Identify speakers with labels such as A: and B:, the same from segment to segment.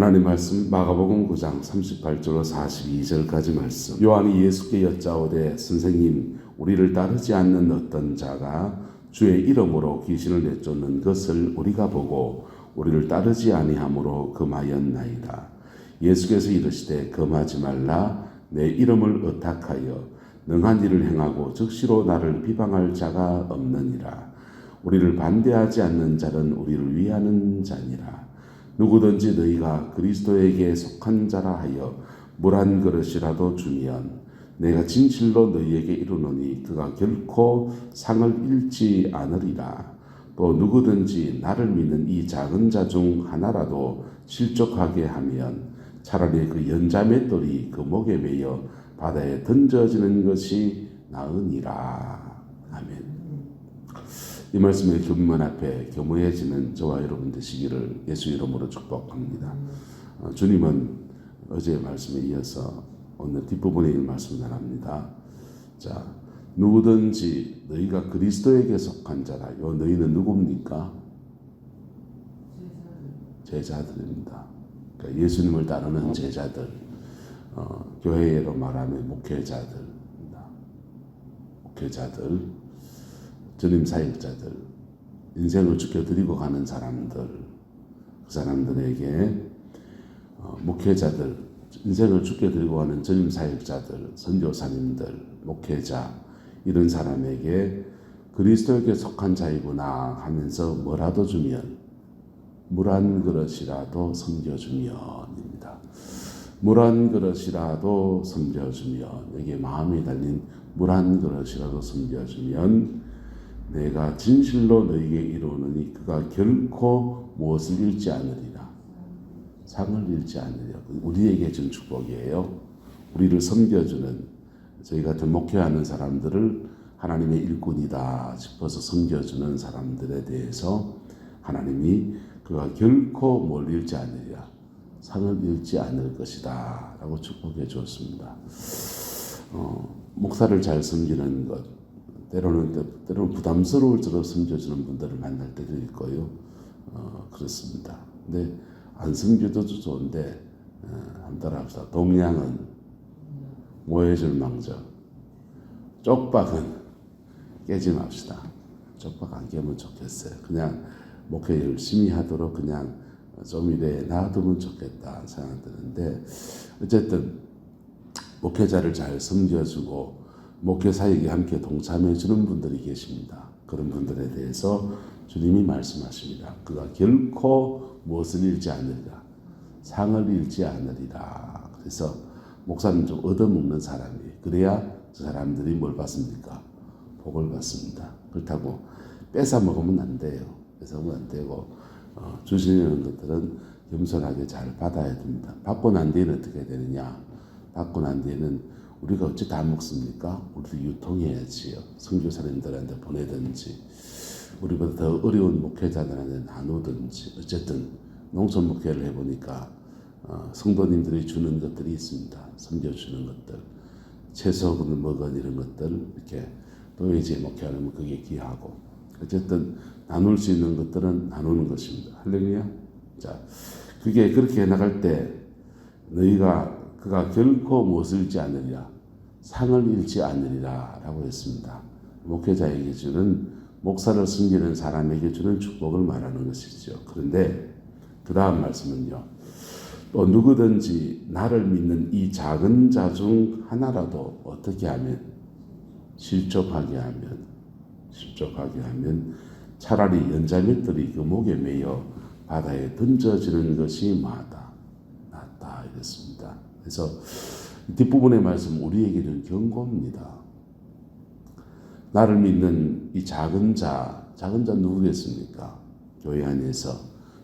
A: 하나님 말씀 마가복음 9장 38절로 42절까지 말씀. 요한이 예수께 여짜오되 선생님 우리를 따르지 않는 어떤 자가 주의 이름으로 귀신을 내쫓는 것을 우리가 보고 우리를 따르지 아니하므로 금하였나이다. 예수께서 이르시되 금하지 말라 내 이름을 의탁하여 능한 일을 행하고 즉시로 나를 비방할 자가 없느니라. 우리를 반대하지 않는 자는 우리를 위하는 자니라. 누구든지 너희가 그리스도에게 속한 자라 하여 물 한 그릇이라도 주면 내가 진실로 너희에게 이르노니 그가 결코 상을 잃지 않으리라. 또 누구든지 나를 믿는 이 작은 자 중 하나라도 실족하게 하면 차라리 그 연자맷돌이 그 목에 매여 바다에 던져지는 것이 나으니라. 아멘. 이 말씀의 교문 앞에 교무해지는 저와 여러분 되시기를 예수 이름으로 축복합니다. 어, 주님은 어제 말씀에 이어서 오늘 뒷부분에 말씀을 전합니다. 자, 누구든지 너희가 그리스도에게 속한 자라. 요 너희는 누굽니까? 제자들입니다. 그러니까 예수님을 따르는 제자들, 어, 교회로 말하면 목회자들입니다. 목회자들, 전임 사역자들, 인생을 지켜드리고 가는 사람들, 그 사람들에게 어, 목회자들, 인생을 지켜드리고 가는 전임 사역자들, 선교사님들, 목회자 이런 사람에게 그리스도에게 속한 자이구나 하면서 뭐라도 주면 물한 그릇이라도 섬겨주면입니다. 물한 그릇이라도 섬겨주면 여기에 마음이 달린 물한 그릇이라도 섬겨주면 내가 진실로 너에게 이루느니 그가 결코 무엇을 잃지 않으리라. 상을 잃지 않으리라. 우리에게 준 축복이에요. 우리를 섬겨주는 저희 같은 목회하는 사람들을 하나님의 일꾼이다 싶어서 섬겨주는 사람들에 대해서 하나님이 그가 결코 뭘 잃지 않으리라. 상을 잃지 않을 것이다. 라고 축복해 주었습니다. 어, 목사를 잘 섬기는 것, 때로는, 때로는 부담스러울 정도로 섬겨주는 분들을 만날 때도 있고요. 어, 그렇습니다. 근데 안 섬겨도 좋은데, 어, 한달 합시다. 동양은 모해줄 망정. 쪽박은 깨지 맙시다. 쪽박 안 깨면 좋겠어요. 그냥 목회 열심히 하도록 그냥 좀 이래 놔두면 좋겠다 생각 드는데, 어쨌든, 목회자를 잘 섬겨주고, 목회 사역에 함께 동참해 주는 분들이 계십니다. 그런 분들에 대해서 주님이 말씀하십니다. 그가 결코 무엇을 잃지 않으리라. 상을 잃지 않으리라. 그래서 목사님 좀 얻어먹는 사람이 그래야 저 사람들이 뭘 받습니까? 복을 받습니다. 그렇다고 뺏어 먹으면 안 돼요. 뺏어 먹으면 안 되고 어, 주시는 것들은 겸손하게 잘 받아야 됩니다. 받고 난 뒤에는 어떻게 되느냐? 받고 난 뒤에는 우리가 어찌 다 먹습니까? 우리도 유통해야지요. 선교사님들한테 보내든지 우리보다 더 어려운 목회자들한테 나누든지 어쨌든 농촌 목회를 해보니까 어, 성도님들이 주는 것들이 있습니다. 섬겨주는 것들, 채소를 먹은 이런 것들 이렇게 또 이제 목회하면 그게 귀하고 어쨌든 나눌 수 있는 것들은 나누는 것입니다. 할렐루야. 자, 그게 그렇게 나갈 때 너희가 그가 결코 무엇을 잃지 않으리라. 상을 잃지 않으리라. 라고 했습니다. 목회자에게 주는, 목사를 섬기는 사람에게 주는 축복을 말하는 것이죠. 그런데 그 다음 말씀은요. 또 누구든지 나를 믿는 이 작은 자 중 하나라도 어떻게 하면 실족하게 하면 실족하게 하면 차라리 연자맷들이 그 목에 매여 바다에 던져지는 것이 마다 낫다 이랬습니다. 그래서 뒷부분의 말씀 우리에게는 경고입니다. 나를 믿는 이 작은 자, 작은 자 누구겠습니까? 교회 안에서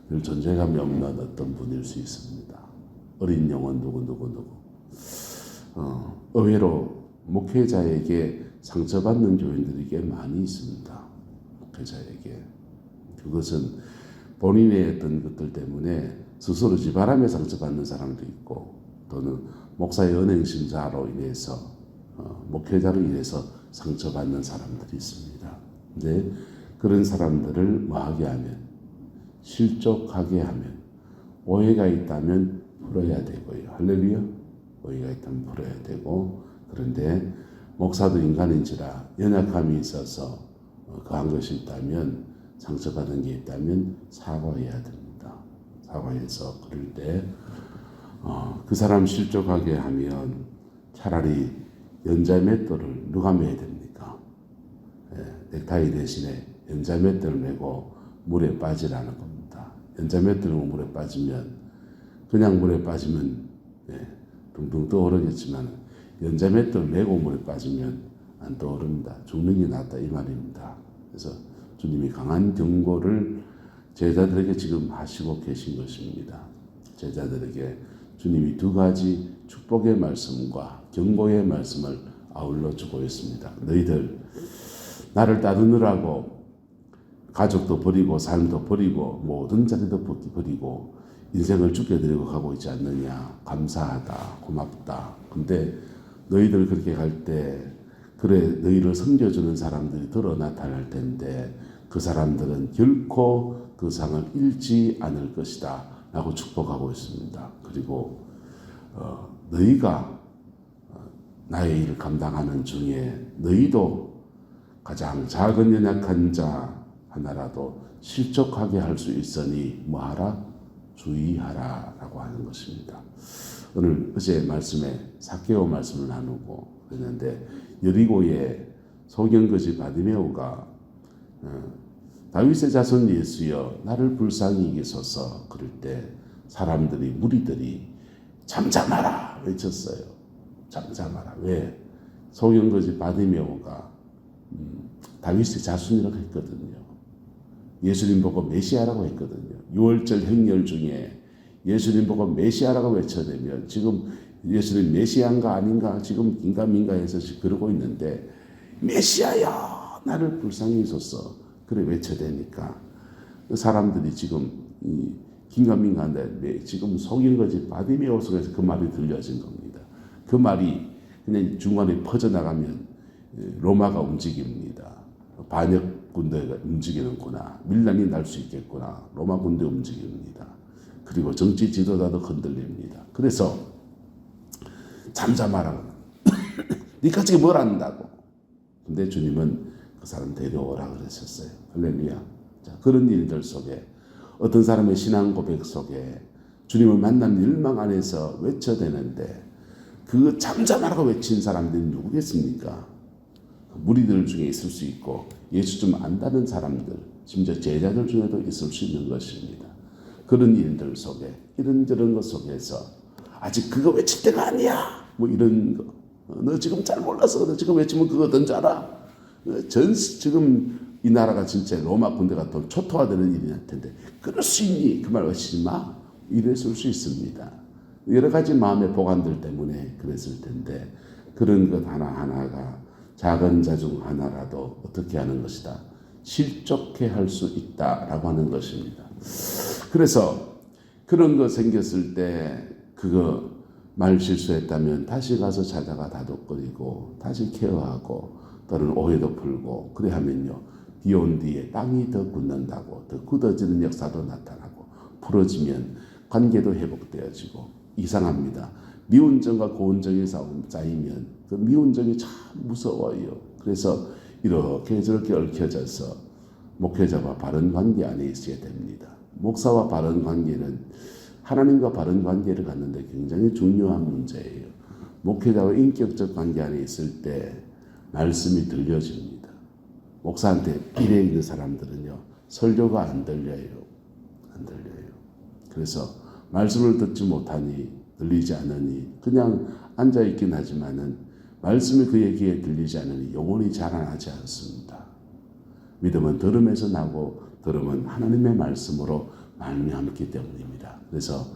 A: 늘 존재감이 없는 어떤 분일 수 있습니다. 어린 영혼 누구 누구 누구. 어, 의외로 목회자에게 상처받는 교인들이 꽤 많이 있습니다. 목회자에게 그것은 본인의 어떤 것들 때문에 스스로 지바람에 상처받는 사람도 있고 또는 목사의 은행심자로 인해서 어, 목회자로 인해서 상처받는 사람들이 있습니다. 근데 그런 사람들을 뭐하게 하면 실족하게 하면 오해가 있다면 풀어야 되고요. 할렐루야. 오해가 있다면 풀어야 되고 그런데 목사도 인간인지라 연약함이 있어서 어, 그한 것이 있다면 상처받은 게 있다면 사과해야 됩니다. 사과해서 그럴 때 어, 그 사람 실족하게 하면 차라리 연자 맷돌을 누가 매야 됩니까? 예, 넥타이 대신에 연자 맷돌을 메고 물에 빠지라는 겁니다. 연자 맷돌을 물에 빠지면 그냥 물에 빠지면 예, 둥둥 떠오르겠지만 연자 맷돌 메고 물에 빠지면 안 떠오릅니다. 죽는 게 낫다 이 말입니다. 그래서 주님이 강한 경고를 제자들에게 지금 하시고 계신 것입니다. 제자들에게 주님이 두 가지 축복의 말씀과 경고의 말씀을 아울러 주고 있습니다. 너희들 나를 따르느라고 가족도 버리고 삶도 버리고 모든 자리도 버리고 인생을 죽게 드리고 가고 있지 않느냐. 감사하다. 고맙다. 근데 너희들 그렇게 갈 때 그래 너희를 섬겨주는 사람들이 들어 나타날 텐데 그 사람들은 결코 그 상을 잃지 않을 것이다 라고 축복하고 있습니다 그리고 어, 너희가 어, 나의 일을 감당하는 중에 너희도 가장 작은 연약한 자 하나라도 실족하게 할 수 있으니 뭐하라? 주의하라 라고 하는 것입니다. 오늘 어제 말씀에 사케오 말씀을 나누고 그랬는데 여리고의 소경거지 바디메오가 어, 다윗의 자손 예수여 나를 불쌍히 여기소서 그럴 때 사람들이 무리들이 잠잠하라 외쳤어요. 잠잠하라 왜? 소경거지 바디메오가 음, 다윗의 자손이라고 했거든요. 예수님 보고 메시아라고 했거든요. 6월절 행렬 중에 예수님 보고 메시아라고 외쳐대면 지금 예수님 메시아인가 아닌가 지금 긴가민가 해서 그러고 있는데 메시아야 나를 불쌍히 있었어 그래 외쳐대니까 그 사람들이 지금 이 긴가민가한데 지금 속인 거지 바디메오 속에서 그 말이 들려진 겁니다. 그 말이 그냥 중간에 퍼져나가면 로마가 움직입니다. 반역 군대가 움직이는구나. 밀란이 날 수 있겠구나. 로마 군대 움직입니다. 그리고 정치 지도자도 흔들립니다. 그래서 잠잠하라. 니까 지금 뭘 안다고. 근데 주님은 그 사람 데려오라 그러셨어요. 할렐루야. 자, 그런 일들 속에 어떤 사람의 신앙 고백 속에 주님을 만난 일망 안에서 외쳐대는데 그 잠잠하라고 외친 사람들이 누구겠습니까? 무리들 중에 있을 수 있고 예수 좀 안다는 사람들, 심지어 제자들 중에도 있을 수 있는 것입니다. 그런 일들 속에 이런저런 것 속에서 아직 그거 외칠 때가 아니야. 뭐 이런 거. 어, 너 지금 잘 몰라서 너 지금 외치면 그거. 어, 전 지금 이 나라가 진짜 로마 군대가 또 초토화되는 일이 날 텐데 그럴 수 있니? 그말 외치지 마. 이랬을 수 있습니다. 여러 가지 마음의 보관들 때문에 그랬을 텐데 그런 것 하나하나가 작은 자중 하나라도 어떻게 하는 것이다. 실족해 할 수 있다라고 하는 것입니다. 그래서 그런 거 생겼을 때 그거 말 실수했다면 다시 가서 찾아가 다독거리고 다시 케어하고 또는 오해도 풀고 그래 하면요. 비 온 뒤에 땅이 더 굳는다고 더 굳어지는 역사도 나타나고 풀어지면 관계도 회복되어지고 이상합니다. 미운 정과 고운 정이 쌓이면 그 미운 정이 참 무서워요. 그래서 이렇게 저렇게 얽혀져서 목회자와 바른 관계 안에 있어야 됩니다. 목사와 바른 관계는 하나님과 바른 관계를 갖는데 굉장히 중요한 문제예요. 목회자와 인격적 관계 안에 있을 때 말씀이 들려집니다. 목사한테 일에 있는 사람들은요, 설교가 안 들려요. 안 들려요. 그래서 말씀을 듣지 못하니 들리지 않으니 그냥 앉아 있긴 하지만은 말씀이 그의 귀에 들리지 않으니 영혼이 자라나지 않습니다. 믿음은 들음에서 나고 들음은 하나님의 말씀으로 말미암기 때문입니다. 그래서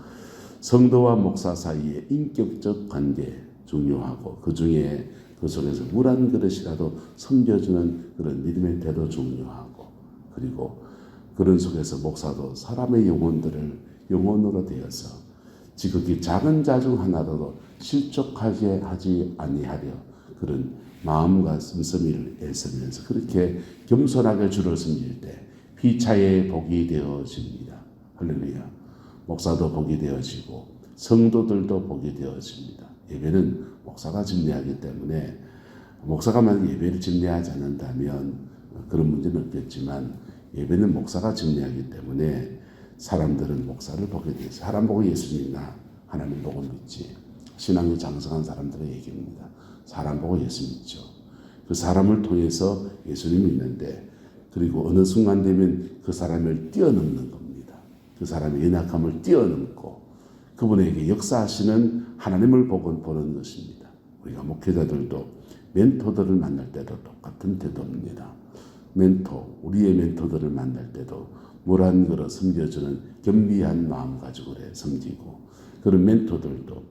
A: 성도와 목사 사이의 인격적 관계 중요하고 그 중에 그 속에서 물 한 그릇이라도 섬겨주는 그런 믿음의 태도 중요하고 그리고 그런 속에서 목사도 사람의 영혼들을 영혼으로 되어서 지극히 작은 자중 하나라도 실족하게 하지 아니하려 그런 마음과 씀씀이를 애쓰면서 그렇게 겸손하게 주를 섬길 때 피차의 복이 되어집니다. 할렐루야. 목사도 복이 되어지고 성도들도 복이 되어집니다. 예배는 목사가 집례하기 때문에 목사가 만약 예배를 집례하지 않는다면 그런 문제는 없겠지만 예배는 목사가 집례하기 때문에 사람들은 목사를 보게 돼요. 사람 보고 예수 믿나 하나님 보고 믿지. 신앙이 장성한 사람들의 얘기입니다. 사람 보고 예수 믿죠. 그 사람을 통해서 예수님 믿는데 그리고 어느 순간 되면 그 사람을 뛰어넘는 겁니다. 그 사람의 연약함을 뛰어넘고 그분에게 역사하시는 하나님을 보고 보는 것입니다. 우리가 목회자들도 멘토들을 만날 때도 똑같은 태도입니다. 멘토, 우리의 멘토들을 만날 때도 물 한 그릇 섬겨주는 겸비한 마음 가지고 그래 섬기고 그런 멘토들도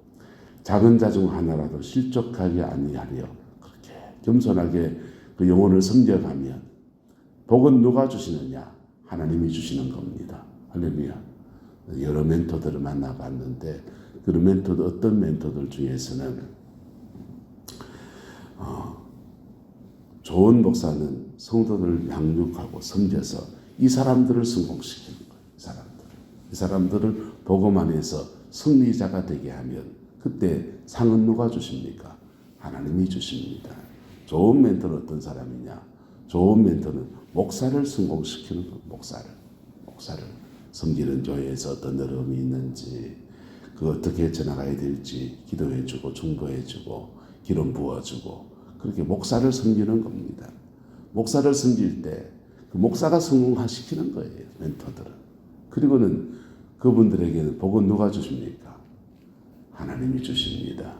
A: 작은 자중 하나라도 실족하게 아니하려 그렇게 겸손하게 그 영혼을 섬겨가면 복은 누가 주시느냐? 하나님이 주시는 겁니다. 할렐루야. 여러 멘토들을 만나봤는데 그 멘토들 어떤 멘토들 중에서는 어, 좋은 목사는 성도들을 양육하고 섬겨서 이 사람들을 성공시키는 거예요. 이 사람들. 이 사람들을 복음 안에서 승리자가 되게 하면 그때 상은 누가 주십니까? 하나님이 주십니다. 좋은 멘토는 어떤 사람이냐? 좋은 멘토는 목사를 성공시키는 거, 목사를. 목사를. 섬기는 교회에서 어떤 어려움이 있는지, 그 어떻게 전화가야 될지 기도해주고, 중보해주고, 기름 부어주고, 그렇게 목사를 섬기는 겁니다. 목사를 섬길 때, 그 목사가 성공시키는 거예요, 멘토들은. 그리고는 그분들에게는 복은 누가 주십니까? 하나님이 주십니다.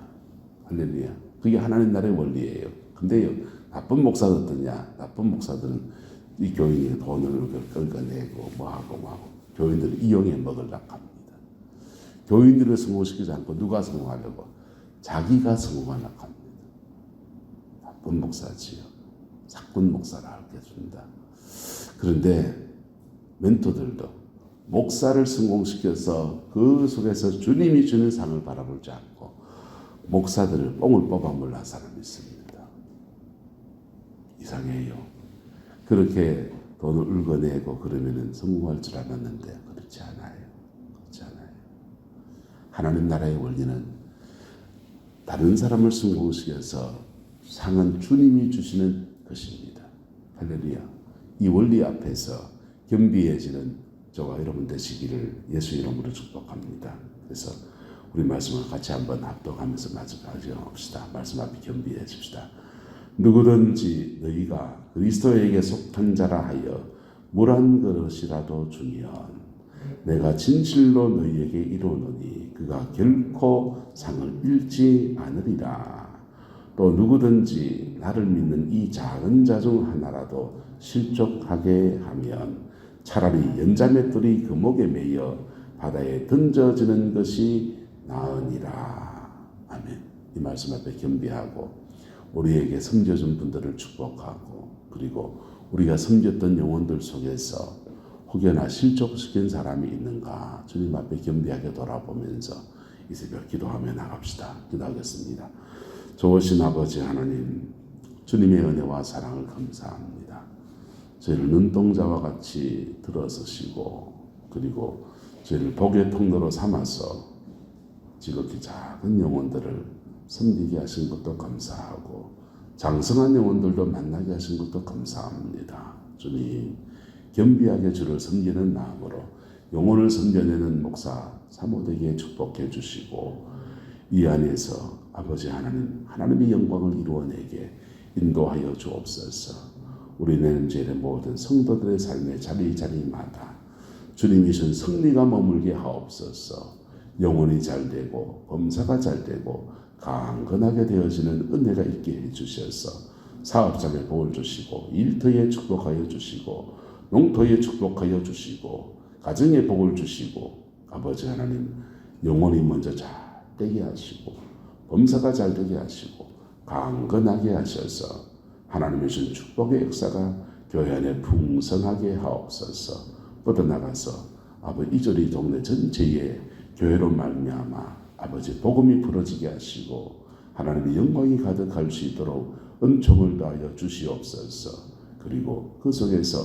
A: 할렐루야. 그게 하나님 나라의 원리예요. 근데요, 나쁜 목사들 어떠냐? 나쁜 목사들은 이 교인이 돈을 긁어내고 뭐하고 뭐하고 교인들을 이용해 먹으려고 합니다. 교인들을 성공시키지 않고 누가 성공하려고? 자기가 성공하려고 합니다. 나쁜 목사지요. 사꾼 목사라 알겠습니다. 그런데 멘토들도 목사를 성공시켜서 그 속에서 주님이 주는 상을 바라보지 않고 목사들을 뽕을 뽑아 몰라 사람이 있습니다. 이상해요. 그렇게 돈을 읊어내고 그러면은 성공할 줄 알았는데 그렇지 않아요. 그렇지 않아요. 하나님 나라의 원리는 다른 사람을 성공시켜서 상은 주님이 주시는 것입니다. 할렐루야. 이 원리 앞에서 겸비해지는 저와 여러분 되시기를 예수 이름으로 축복합니다. 그래서 우리 말씀을 같이 한번 합독하면서 마지막합시다. 말씀 앞에 겸비해 줍시다. 누구든지 너희가 그리스도에게 속한 자라 하여 물 한 그릇이라도 주면 내가 진실로 너희에게 이루노니 그가 결코 상을 잃지 않으리라. 또 누구든지 나를 믿는 이 작은 자중 하나라도 실족하게 하면 차라리 연자맷돌이 그 목에 매여 바다에 던져지는 것이 나으니라. 아멘. 이 말씀 앞에 겸비하고 우리에게 섬겨준 분들을 축복하고 그리고 우리가 섬겼던 영혼들 속에서 혹여나 실족시킨 사람이 있는가 주님 앞에 겸비하게 돌아보면서 이 새벽 기도하며 나갑시다. 기도하겠습니다. 좋으신 아버지 하나님 주님의 은혜와 사랑을 감사합니다. 저희를 눈동자와 같이 들어서시고 그리고 저희를 복의 통로로 삼아서 지극히 작은 영혼들을 섬기게 하신 것도 감사하고 장성한 영혼들도 만나게 하신 것도 감사합니다. 주님 겸비하게 주를 섬기는 마음으로 영혼을 섬겨내는 목사 사모되게 축복해 주시고 이 안에서 아버지 하나님 하나님의 영광을 이루어내게 인도하여 주옵소서. 우리는 이제 모든 성도들의 삶의 자리 자리마다 주님이 준 승리가 머물게 하옵소서. 영혼이 잘 되고 범사가 잘 되고 강건하게 되어지는 은혜가 있게 해 주셔서 사업장에 복을 주시고 일터에 축복하여 주시고 농토에 축복하여 주시고 가정에 복을 주시고 아버지 하나님 영혼이 먼저 잘 되게 하시고 범사가 잘 되게 하시고 강건하게 하셔서 하나님의 준 축복의 역사가 교회 안에 풍성하게 하옵소서 뻗어 나가서 아버지 이절이 동네 전체에 교회로 말미암아 아버지 복음이 부러지게 하시고 하나님의 영광이 가득할 수 있도록 은총을 더하여 주시옵소서. 그리고 그 속에서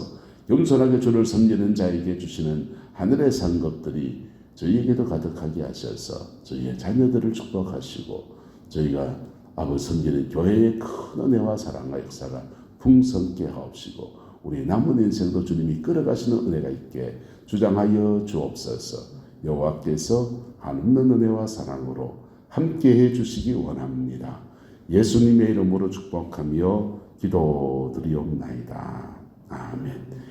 A: 겸손하게 주를 섬기는 자에게 주시는 하늘의 상급들이 저희에게도 가득하게 하셔서 저희의 자녀들을 축복하시고 저희가 아버지 섬기는 교회의 큰 은혜와 사랑과 역사가 풍성케 하옵시고 우리 남은 인생도 주님이 끌어가시는 은혜가 있게 주장하여 주옵소서 여호와께서 한없는 은혜와 사랑으로 함께해 주시기 원합니다. 예수님의 이름으로 축복하며 기도드리옵나이다. 아멘.